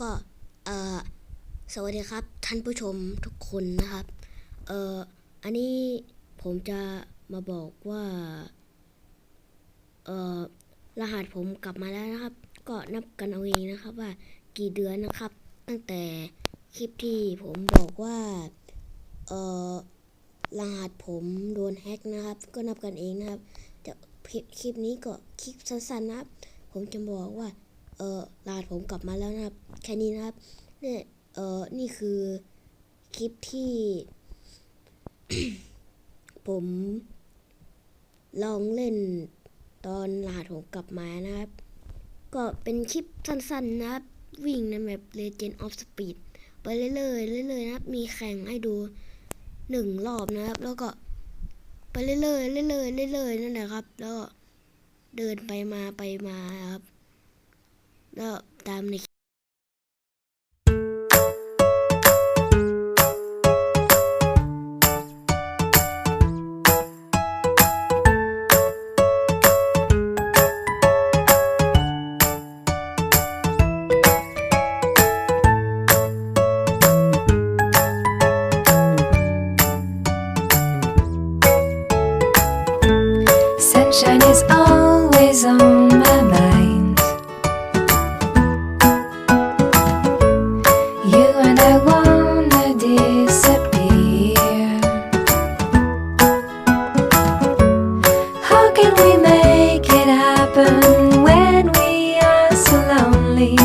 ก็เออสวัสดีครับ ท่านผู้ชมทุกคนนะครับ เอออันนี้ผมจะมาบอกว่า เออรหัสผมกลับมาแล้วนะครับ ก็นับกันเอาเองนะครับว่ากี่เดือนนะครับ ตั้งแต่คลิปที่ผมบอกว่า เออรหัสผมโดนแฮ็กนะครับ ก็นับกันเองนะครับแต่คลิปนี้ก็คลิปสั้นๆนะครับ ผมจะบอกว่า เออรหัสผมกลับมาแล้วนะครับ แค่นี้นะครับ เนี่ยเออนี่คือคลิปที่ ผม ลองเล่นตอนรหัสผมกลับมานะครับ ก็เป็นคลิปสั้นๆนะครับ วิ่งในแบบ Legend of Speed ไปเรื่อยๆเรื่อยๆนะครับ มีแข่งให้ดูหนึ่งรอบนะครับ แล้วก็ไปเรื่อยๆเรื่อยๆเรื่อยๆนั่นแหละครับ แล้วก็เดินไปมาไปมาครับ No, Sunshine is always on. Disappear. How can we make it happen when we are so lonely?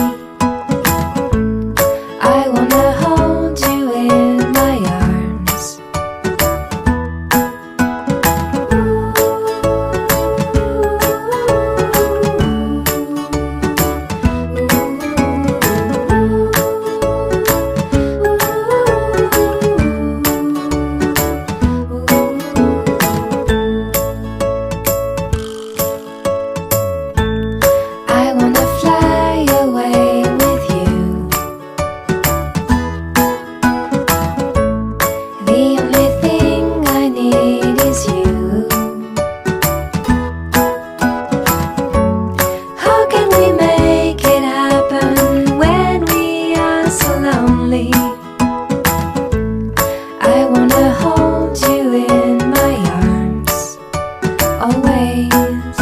away.